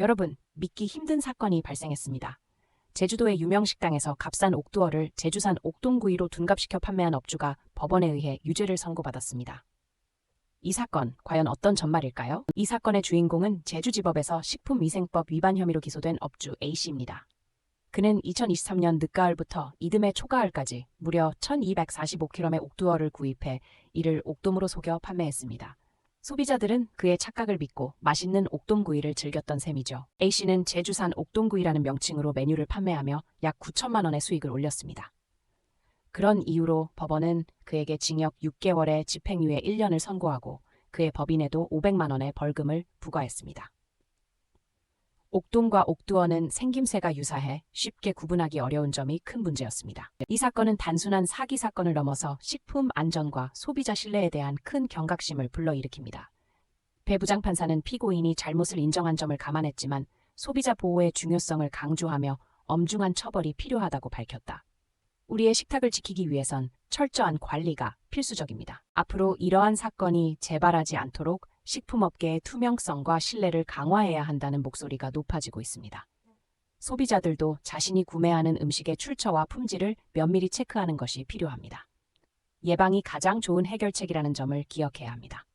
여러분, 믿기 힘든 사건이 발생했습니다. 제주도의 유명 식당에서 값싼 옥두어를 제주산 옥동구이로 둔갑시켜 판매한 업주가 법원에 의해 유죄를 선고받았습니다. 이 사건, 과연 어떤 전말일까요? 이 사건의 주인공은 제주지법에서 식품위생법 위반 혐의로 기소된 업주 A씨입니다. 그는 2023년 늦가을부터 이듬해 초가을까지 무려 1245kg의 옥두어를 구입해 이를 옥돔으로 속여 판매했습니다. 소비자들은 그의 착각을 믿고 맛있는 옥돔구이를 즐겼던 셈이죠. A씨는 제주산 옥돔구이라는 명칭으로 메뉴를 판매하며 약 9천만 원의 수익을 올렸습니다. 그런 이유로 법원은 그에게 징역 6개월에 집행유예 1년을 선고하고 그의 법인에도 500만 원의 벌금을 부과했습니다. 옥돔과 옥두어는 생김새가 유사해 쉽게 구분하기 어려운 점이 큰 문제였습니다. 이 사건은 단순한 사기 사건을 넘어서 식품 안전과 소비자 신뢰에 대한 큰 경각심을 불러일으킵니다. 배 부장판사는 피고인이 잘못을 인정한 점을 감안했지만 소비자 보호의 중요성을 강조하며 엄중한 처벌이 필요하다고 밝혔다. 우리의 식탁을 지키기 위해선 철저한 관리가 필수적입니다. 앞으로 이러한 사건이 재발하지 않도록 식품업계의 투명성과 신뢰를 강화해야 한다는 목소리가 높아지고 있습니다. 소비자들도 자신이 구매하는 음식의 출처와 품질을 면밀히 체크하는 것이 필요합니다. 예방이 가장 좋은 해결책이라는 점을 기억해야 합니다.